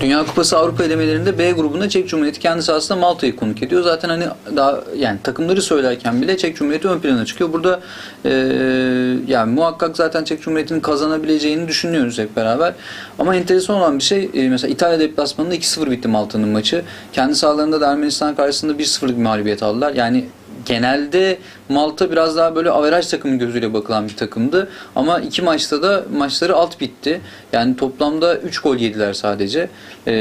Dünya Kupası Avrupa elemelerinde B grubunda Çek Cumhuriyeti kendi sahasında Malta'yı konuk ediyor. Zaten hani daha yani takımları söylerken bile Çek Cumhuriyeti ön plana çıkıyor. Burada e, yani muhakkak zaten Çek Cumhuriyeti'nin kazanabileceğini düşünüyoruz hep beraber. Ama enteresan olan bir şey e, mesela İtalya deplasmanında 2-0 bitti Malta'nın maçı. Kendi sahalarında da Ermenistan karşısında 1-0'lık bir mağlubiyet aldılar. Yani genelde Malta biraz daha böyle averaj takımı gözüyle bakılan bir takımdı. Ama iki maçta da maçları alt bitti. Yani toplamda 3 gol yediler sadece. Ee,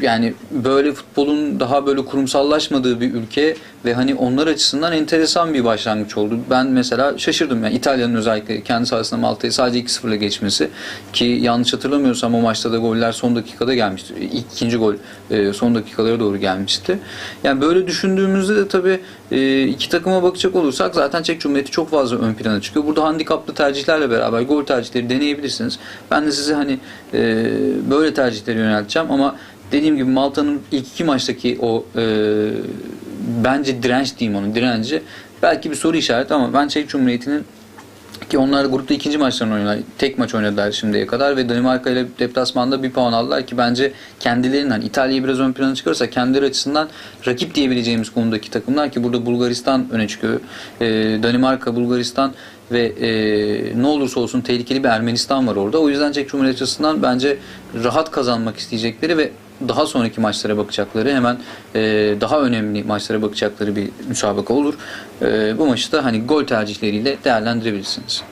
yani böyle futbolun daha böyle kurumsallaşmadığı bir ülke ve hani onlar açısından enteresan bir başlangıç oldu. Ben mesela şaşırdım yani İtalya'nın özellikle kendi sahasında Malta'yı sadece 2-0'la geçmesi ki yanlış hatırlamıyorsam o maçta da goller son dakikada gelmişti. İlk ikinci gol e, son dakikalara doğru gelmişti. Yani böyle düşündüğümüzde de tabii e, iki takıma bakacak olursak zaten Çek Cumhuriyeti çok fazla ön plana çıkıyor. Burada handikaplı tercihlerle beraber gol tercihleri deneyebilirsiniz. Ben de size hani e, böyle tercihleri yönelteceğim ama dediğim gibi Malta'nın ilk iki maçtaki o e, bence direnç diyeyim onun direnci belki bir soru işareti ama ben Çek Cumhuriyeti'nin ki onlar grupta ikinci maçlarını oynadılar. Tek maç oynadılar şimdiye kadar ve Danimarka ile deplasmanda bir puan aldılar ki bence kendilerinden İtalya'yı biraz ön plana çıkarırsa kendileri açısından rakip diyebileceğimiz konudaki takımlar ki burada Bulgaristan öne çıkıyor. Ee, Danimarka, Bulgaristan ve e, ne olursa olsun tehlikeli bir Ermenistan var orada. O yüzden Çek Cumhuriyeti açısından bence rahat kazanmak isteyecekleri ve daha sonraki maçlara bakacakları hemen e, daha önemli maçlara bakacakları bir müsabaka olur. E, bu maçı da hani gol tercihleriyle değerlendirebilirsiniz.